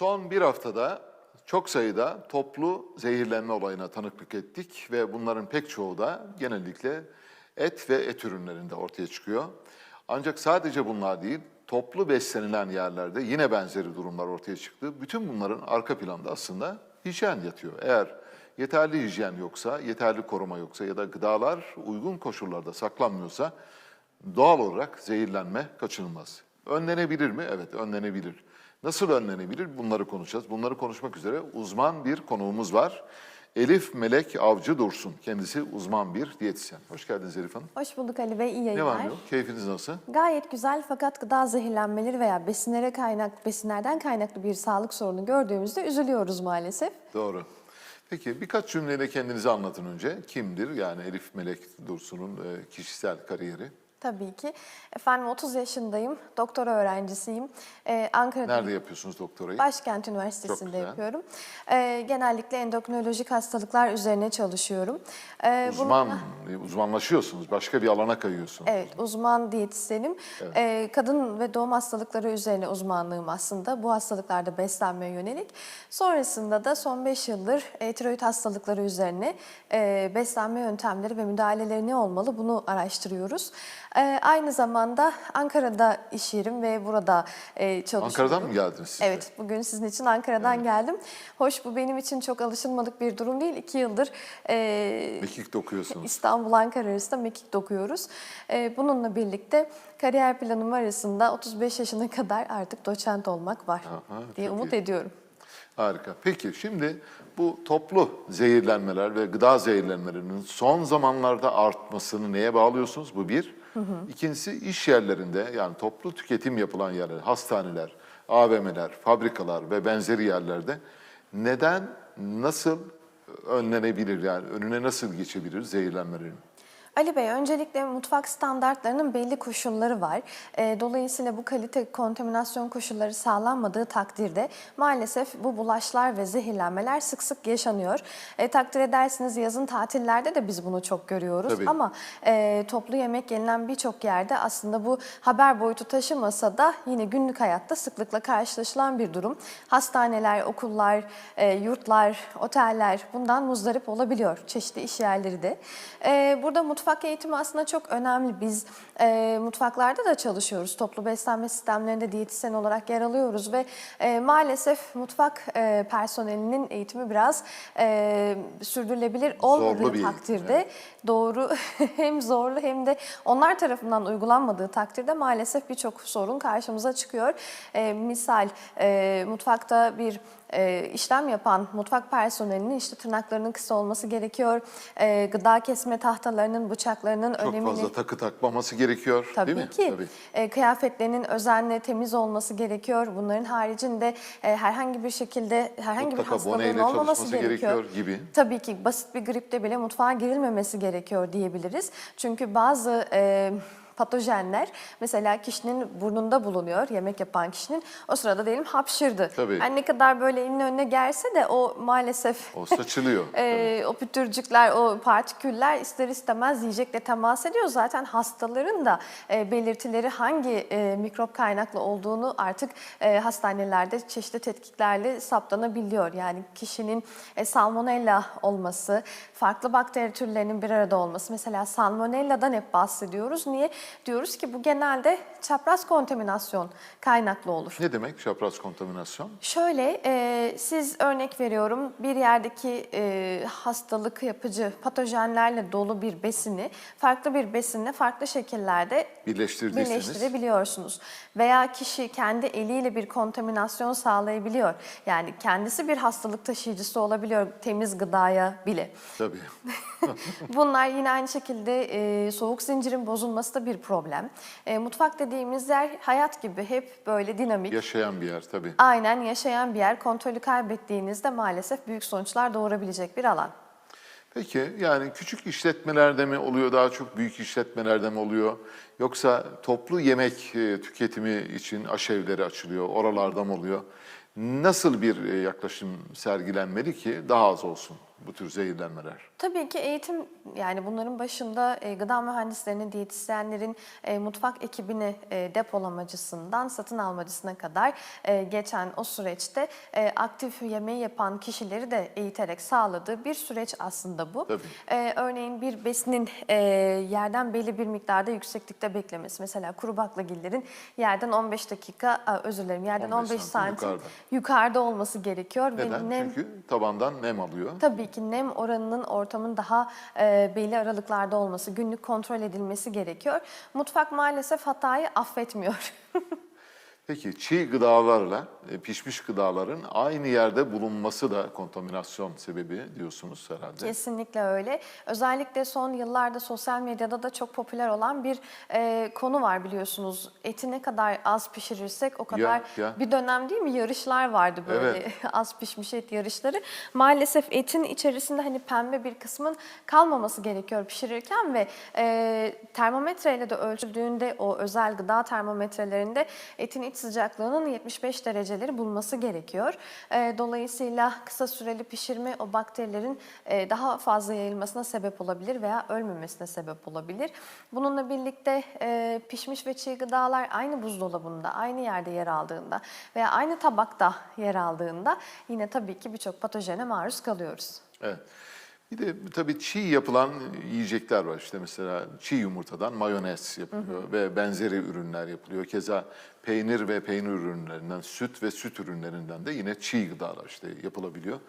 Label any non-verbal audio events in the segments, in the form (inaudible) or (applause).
Son bir haftada çok sayıda toplu zehirlenme olayına tanıklık ettik ve bunların pek çoğu da genellikle et ve et ürünlerinde ortaya çıkıyor. Ancak sadece bunlar değil, toplu beslenilen yerlerde yine benzeri durumlar ortaya çıktı. Bütün bunların arka planda aslında hijyen yatıyor. Eğer yeterli hijyen yoksa, yeterli koruma yoksa ya da gıdalar uygun koşullarda saklanmıyorsa doğal olarak zehirlenme kaçınılmaz. Önlenebilir mi? Evet, önlenebilir. Nasıl önlenebilir? Bunları konuşacağız. Bunları konuşmak üzere uzman bir konuğumuz var. Elif Melek Avcı Dursun. Kendisi uzman bir diyetisyen. Hoş geldiniz Elif Hanım. Hoş bulduk Ali Bey, iyi Ne yayınlar. var ne yok? Keyfiniz nasıl? Gayet güzel fakat gıda zehirlenmeleri veya besinlere kaynak, besinlerden kaynaklı bir sağlık sorunu gördüğümüzde üzülüyoruz maalesef. Doğru. Peki birkaç cümleyle kendinizi anlatın önce. Kimdir? Yani Elif Melek Dursun'un e, kişisel kariyeri. Tabii ki. Efendim 30 yaşındayım, doktora öğrencisiyim. Ee, Ankara'da Nerede yapıyorsunuz doktorayı? Başkent Üniversitesi'nde güzel. yapıyorum. Ee, genellikle endokrinolojik hastalıklar üzerine çalışıyorum. Ee, Uzman, uzmanlaşıyorsunuz. Başka bir alana kayıyorsunuz. Evet, uzman diyetisyenim. Ee, kadın ve doğum hastalıkları üzerine uzmanlığım aslında. Bu hastalıklarda beslenmeye yönelik. Sonrasında da son 5 yıldır e, tiroid hastalıkları üzerine e, beslenme yöntemleri ve müdahaleleri ne olmalı bunu araştırıyoruz. Ee, aynı zamanda Ankara'da iş yerim ve burada e, çalışıyorum. Ankara'dan mı geldiniz siz de? Evet, bugün sizin için Ankara'dan geldim. Hoş bu benim için çok alışılmadık bir durum değil. İki yıldır e, Mekik'te okuyorsunuz. İstanbul Ankara arasında mekik dokuyoruz. Ee, bununla birlikte kariyer planım arasında 35 yaşına kadar artık doçent olmak var Aha, diye çok umut iyi. ediyorum. Harika. Peki şimdi bu toplu zehirlenmeler ve gıda zehirlenmelerinin son zamanlarda artmasını neye bağlıyorsunuz? Bu bir. İkincisi iş yerlerinde yani toplu tüketim yapılan yerler, hastaneler, AVM'ler, fabrikalar ve benzeri yerlerde neden, nasıl önlenebilir yani önüne nasıl geçebilir zehirlenmelerin? Ali Bey, öncelikle mutfak standartlarının belli koşulları var. Ee, dolayısıyla bu kalite kontaminasyon koşulları sağlanmadığı takdirde maalesef bu bulaşlar ve zehirlenmeler sık sık yaşanıyor. E, takdir edersiniz yazın tatillerde de biz bunu çok görüyoruz. Tabii. Ama e, toplu yemek yenilen birçok yerde aslında bu haber boyutu taşımasa da yine günlük hayatta sıklıkla karşılaşılan bir durum. Hastaneler, okullar, e, yurtlar, oteller bundan muzdarip olabiliyor. Çeşitli iş yerleri de. E, burada mutfak eğitimi aslında çok önemli. Biz e, mutfaklarda da çalışıyoruz. Toplu beslenme sistemlerinde diyetisyen olarak yer alıyoruz ve e, maalesef mutfak e, personelinin eğitimi biraz e, sürdürülebilir olmadığı bir eğitim, takdirde evet. Doğru (laughs) hem zorlu hem de onlar tarafından uygulanmadığı takdirde maalesef birçok sorun karşımıza çıkıyor. E, misal e, mutfakta bir e, işlem yapan mutfak personelinin işte tırnaklarının kısa olması gerekiyor. E, gıda kesme tahtalarının, bıçaklarının Çok önemini fazla takı takmaması gerekiyor Tabii değil mi? ki. Tabii. E, kıyafetlerinin özenle temiz olması gerekiyor. Bunların haricinde e, herhangi bir şekilde herhangi Mutlaka bir hastalığın olmaması gerekiyor. gerekiyor gibi. Tabii ki basit bir gripte bile mutfağa girilmemesi gerekiyor diyebiliriz. Çünkü bazı e, patojenler mesela kişinin burnunda bulunuyor, yemek yapan kişinin. O sırada diyelim hapşırdı. Tabii. Yani ne kadar böyle elinin önüne gelse de o maalesef O saçılıyor. (laughs) ee, o pütürcükler, o partiküller ister istemez yiyecekle temas ediyor. Zaten hastaların da e, belirtileri hangi e, mikrop kaynaklı olduğunu artık e, hastanelerde çeşitli tetkiklerle saptanabiliyor. Yani kişinin e, salmonella olması, farklı bakteri türlerinin bir arada olması. Mesela salmonella'dan hep bahsediyoruz. Niye? Diyoruz ki bu genelde çapraz kontaminasyon kaynaklı olur. Ne demek çapraz kontaminasyon? Şöyle, e, siz örnek veriyorum bir yerdeki e, hastalık yapıcı patojenlerle dolu bir besini farklı bir besinle farklı şekillerde birleştirebiliyorsunuz. Veya kişi kendi eliyle bir kontaminasyon sağlayabiliyor. Yani kendisi bir hastalık taşıyıcısı olabiliyor temiz gıdaya bile. Tabii. (laughs) Bunlar yine aynı şekilde e, soğuk zincirin bozulması da bir problem. E, mutfak dediğimiz yer hayat gibi hep böyle dinamik. Yaşayan bir yer tabii. Aynen yaşayan bir yer kontrolü kaybettiğinizde maalesef büyük sonuçlar doğurabilecek bir alan. Peki yani küçük işletmelerde mi oluyor daha çok büyük işletmelerde mi oluyor? Yoksa toplu yemek e, tüketimi için aşevleri açılıyor oralarda mı oluyor? Nasıl bir e, yaklaşım sergilenmeli ki daha az olsun bu tür zehirlenmeler? Tabii ki eğitim yani bunların başında e, gıda mühendislerinin, diyetisyenlerin, e, mutfak ekibini e, depolamacısından satın almacısına kadar e, geçen o süreçte e, aktif yemeği yapan kişileri de eğiterek sağladığı bir süreç aslında bu. Tabii. E, örneğin bir besinin e, yerden belli bir miktarda yükseklikte beklemesi. Mesela kuru baklagillerin yerden 15 dakika, a, özür dilerim yerden 15 15, santim santim, yukarıda. yukarıda. olması gerekiyor. ve Neden? nem- Çünkü tabandan nem alıyor. Tabii ki nem oranının ortamın daha e, belli aralıklarda olması, günlük kontrol edilmesi gerekiyor. Mutfak maalesef hatayı affetmiyor. (laughs) Peki çiğ gıdalarla e, pişmiş gıdaların aynı yerde bulunması da kontaminasyon sebebi diyorsunuz herhalde. Kesinlikle öyle. Özellikle son yıllarda sosyal medyada da çok popüler olan bir e, konu var biliyorsunuz. Eti ne kadar az pişirirsek o kadar ya. bir dönem değil mi yarışlar vardı böyle Evet. (laughs) az pişmiş et yarışları. Maalesef etin içerisinde hani pembe bir kısmın kalmaması gerekiyor pişirirken ve e, termometreyle de ölçüldüğünde o özel gıda termometrelerinde etin iç sıcaklığının 75 dereceleri bulması gerekiyor. E, dolayısıyla kısa süreli pişirme o bakterilerin e, daha fazla yayılmasına sebep olabilir veya ölmemesine sebep olabilir. Bununla birlikte e, pişmiş ve çiğ gıdalar aynı buzdolabında, aynı yerde yer aldığında veya aynı tabakta yer aldığında yine tabii ki birçok patojene maruz kalıyoruz. Evet. Bir de tabii çiğ yapılan yiyecekler var. İşte mesela çiğ yumurtadan mayonez yapılıyor ve benzeri ürünler yapılıyor. Keza peynir ve peynir ürünlerinden, süt ve süt ürünlerinden de yine çiğ gıdalar işte yapılabiliyor.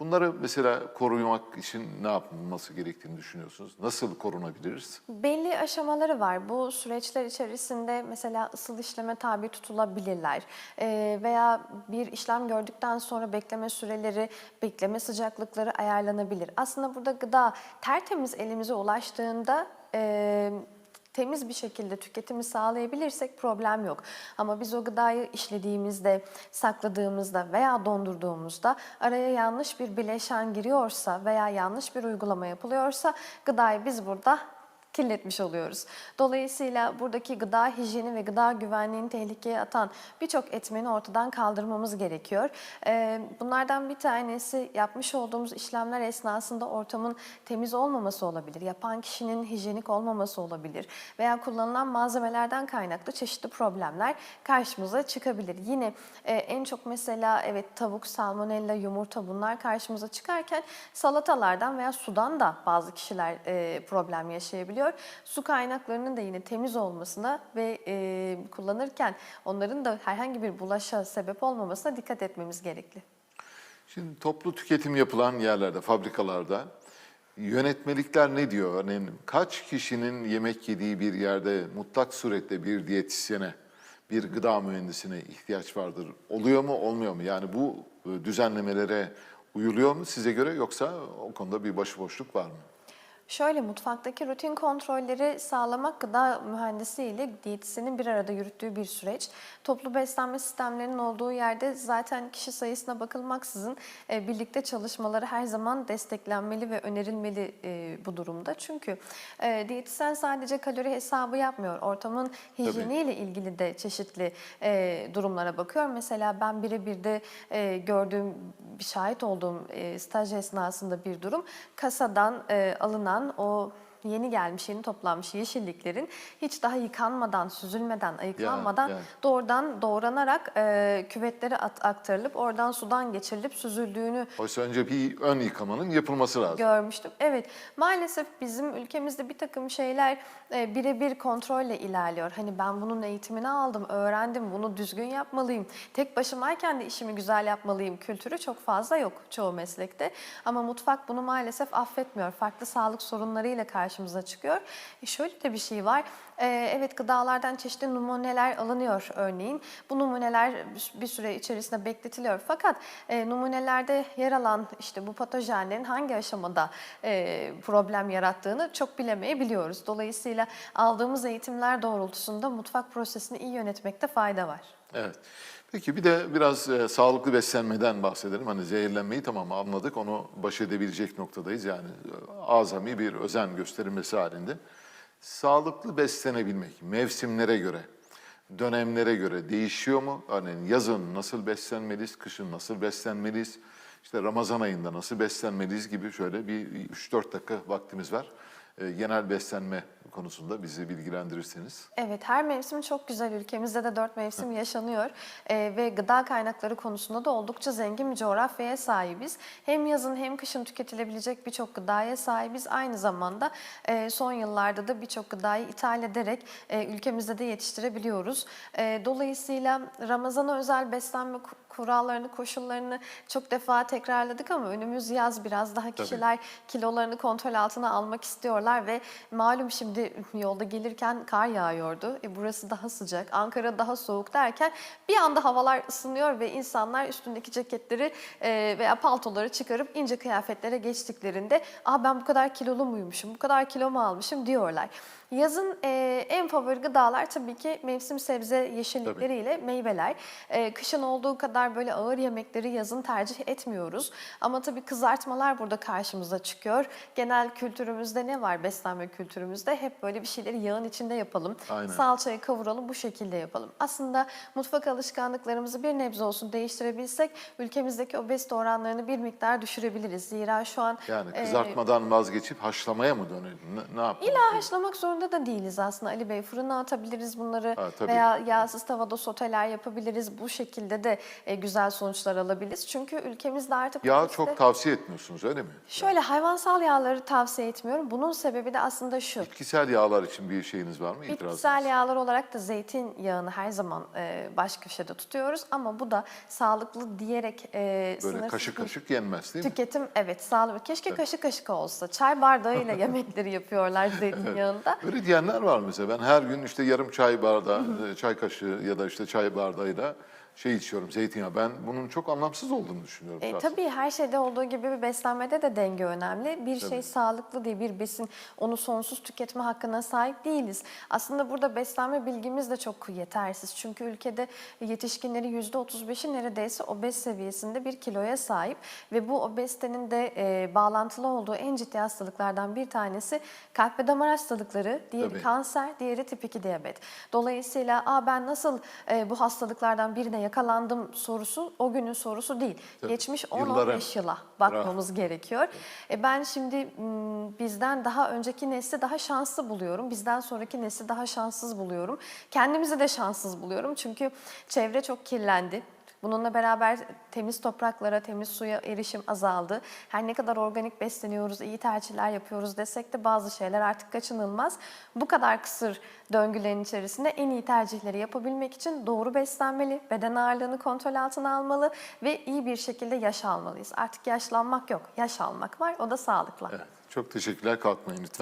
Bunları mesela korumak için ne yapılması gerektiğini düşünüyorsunuz? Nasıl korunabiliriz? Belli aşamaları var. Bu süreçler içerisinde mesela ısıl işleme tabi tutulabilirler. Ee, veya bir işlem gördükten sonra bekleme süreleri, bekleme sıcaklıkları ayarlanabilir. Aslında burada gıda tertemiz elimize ulaştığında e, temiz bir şekilde tüketimi sağlayabilirsek problem yok. Ama biz o gıdayı işlediğimizde, sakladığımızda veya dondurduğumuzda araya yanlış bir bileşen giriyorsa veya yanlış bir uygulama yapılıyorsa gıdayı biz burada kirletmiş oluyoruz. Dolayısıyla buradaki gıda hijyeni ve gıda güvenliğini tehlikeye atan birçok etmeni ortadan kaldırmamız gerekiyor. Ee, Bunlardan bir tanesi yapmış olduğumuz işlemler esnasında ortamın temiz olmaması olabilir. Yapan kişinin hijyenik olmaması olabilir. Veya kullanılan malzemelerden kaynaklı çeşitli problemler karşımıza çıkabilir. Yine e, en çok mesela evet tavuk, salmonella, yumurta bunlar karşımıza çıkarken salatalardan veya sudan da bazı kişiler e, problem yaşayabiliyor. Su kaynaklarının da yine temiz olmasına ve e, kullanırken onların da herhangi bir bulaşa sebep olmamasına dikkat etmemiz gerekli. Şimdi toplu tüketim yapılan yerlerde, fabrikalarda yönetmelikler ne diyor? Örneğin kaç kişinin yemek yediği bir yerde mutlak surette bir diyetisyene, bir gıda mühendisine ihtiyaç vardır. Oluyor mu, olmuyor mu? Yani bu e, düzenlemelere uyuluyor mu size göre yoksa o konuda bir başıboşluk var mı? Şöyle mutfaktaki rutin kontrolleri sağlamak gıda mühendisi ile diyetisyenin bir arada yürüttüğü bir süreç. Toplu beslenme sistemlerinin olduğu yerde zaten kişi sayısına bakılmaksızın e, birlikte çalışmaları her zaman desteklenmeli ve önerilmeli e, bu durumda. Çünkü e, diyetisyen sadece kalori hesabı yapmıyor. Ortamın hijyeniyle ilgili de çeşitli durumlara bakıyor. Mesela ben birebir de gördüğüm, bir şahit olduğum staj esnasında bir durum. Kasadan e, alınan o yeni gelmiş, yeni toplanmış yeşilliklerin hiç daha yıkanmadan, süzülmeden, ayıklanmadan yani. doğrudan doğranarak e, küvetlere at- aktarılıp oradan sudan geçirilip süzüldüğünü Oysa önce bir ön yıkamanın yapılması lazım. görmüştüm. Evet, maalesef bizim ülkemizde bir takım şeyler e, birebir kontrolle ilerliyor. Hani ben bunun eğitimini aldım, öğrendim, bunu düzgün yapmalıyım. Tek başımayken de işimi güzel yapmalıyım kültürü çok fazla yok çoğu meslekte. Ama mutfak bunu maalesef affetmiyor. Farklı sağlık sorunlarıyla karşımıza çıkıyor. E şöyle de bir şey var. E, evet gıdalardan çeşitli numuneler alınıyor örneğin. Bu numuneler bir süre içerisinde bekletiliyor. Fakat e, numunelerde yer alan işte bu patojenlerin hangi aşamada e, problem yarattığını çok bilemeyebiliyoruz. Dolayısıyla aldığımız eğitimler doğrultusunda mutfak prosesini iyi yönetmekte fayda var. Evet. Peki bir de biraz e, sağlıklı beslenmeden bahsedelim. Hani zehirlenmeyi tamam anladık, onu baş edebilecek noktadayız. Yani e, azami bir özen gösterilmesi halinde. Sağlıklı beslenebilmek mevsimlere göre, dönemlere göre değişiyor mu? Örneğin yazın nasıl beslenmeliyiz, kışın nasıl beslenmeliyiz? işte Ramazan ayında nasıl beslenmeliyiz gibi şöyle bir 3-4 dakika vaktimiz var. E, genel beslenme konusunda bizi bilgilendirirseniz. Evet, her mevsim çok güzel. Ülkemizde de dört mevsim yaşanıyor Ee, ve gıda kaynakları konusunda da oldukça zengin bir coğrafyaya sahibiz. Hem yazın hem kışın tüketilebilecek birçok gıdaya sahibiz. Aynı zamanda e, son yıllarda da birçok gıdayı ithal ederek e, ülkemizde de yetiştirebiliyoruz. E, dolayısıyla Ramazan'a özel beslenme ku- kurallarını, koşullarını çok defa tekrarladık ama önümüz yaz biraz daha kişiler kilolarını kontrol altına almak istiyorlar ve malum şimdi yolda gelirken kar yağıyordu. E burası daha sıcak, Ankara daha soğuk derken bir anda havalar ısınıyor ve insanlar üstündeki ceketleri e, veya paltoları çıkarıp ince kıyafetlere geçtiklerinde "Aa ben bu kadar kilolu muymuşum, bu kadar kilo mu almışım?" diyorlar. Yazın e, en favori gıdalar tabii ki mevsim sebze yeşillikleriyle meyveler. E, kışın olduğu kadar böyle ağır yemekleri yazın tercih etmiyoruz. Ama tabii kızartmalar burada karşımıza çıkıyor. Genel kültürümüzde ne var beslenme kültürümüzde? Hep böyle bir şeyleri yağın içinde yapalım. Aynen. Salçayı kavuralım bu şekilde yapalım. Aslında mutfak alışkanlıklarımızı bir nebze olsun değiştirebilsek ülkemizdeki obezite oranlarını bir miktar düşürebiliriz. Zira şu an Yani e, kızartmadan vazgeçip haşlamaya mı dönelim? Ne, ne yapalım? İlla haşlamak zorunda da değiliz aslında Ali Bey. Fırına atabiliriz bunları Ha, tabii. veya yağsız tavada soteler yapabiliriz. Bu şekilde de e, güzel sonuçlar alabiliriz. Çünkü ülkemizde artık... Yağ çok tavsiye etmiyorsunuz öyle mi? Şöyle hayvansal yağları tavsiye etmiyorum. Bunun sebebi de aslında şu. Bitkisel yağlar için bir şeyiniz var mı? İtirazınız? Bitkisel yağlar olarak da zeytinyağını her zaman e, baş köşede tutuyoruz. Ama bu da sağlıklı diyerek e, Böyle kaşık kaşık yenmez değil mi? Tüketim evet sağlıklı. Keşke kaşık kaşık olsa. Çay bardağıyla (laughs) yemekleri yapıyorlar zeytinyağında. (laughs) Öyle diyenler var mesela. Ben her gün işte yarım çay bardağı, e, çay kaşığı ya da işte çay bardağıyla şey içiyorum, zeytinyağı. Ben bunun çok anlamsız olduğunu düşünüyorum. E, tabii her şeyde olduğu gibi bir beslenmede de denge önemli. Bir şey sağlıklı değil, bir besin onu sonsuz tüketme hakkına sahip değiliz. Aslında burada beslenme bilgimiz de çok yetersiz. Çünkü ülkede yetişkinlerin %35'i neredeyse obez seviyesinde bir kiloya sahip. Ve bu obezitenin de e, bağlantılı olduğu en ciddi hastalıklardan bir tanesi kalp ve damar hastalıkları, diğeri Tabii. kanser, diğeri tip 2 diyabet. Dolayısıyla Aa, ben nasıl e, bu hastalıklardan birine yakalandım sorusu o günün sorusu değil. Tabii. Geçmiş Yıllara. 10-15 yıla bakmamız gerekiyor. E, ben şimdi bizden daha önceki nesli daha şanslı buluyorum. Bizden sonraki nesli daha şanssız buluyorum. Kendimizi de şanssız buluyorum. Çünkü çevre çok kirlendi. Bununla beraber temiz topraklara, temiz suya erişim azaldı. Her ne kadar organik besleniyoruz, iyi tercihler yapıyoruz desek de bazı şeyler artık kaçınılmaz. Bu kadar kısır döngülerin içerisinde en iyi tercihleri yapabilmek için doğru beslenmeli, beden ağırlığını kontrol altına almalı ve iyi bir şekilde yaş almalıyız. Artık yaşlanmak yok, yaş almak var. O da sağlıkla. Evet, çok teşekkürler. Kalkmayın lütfen.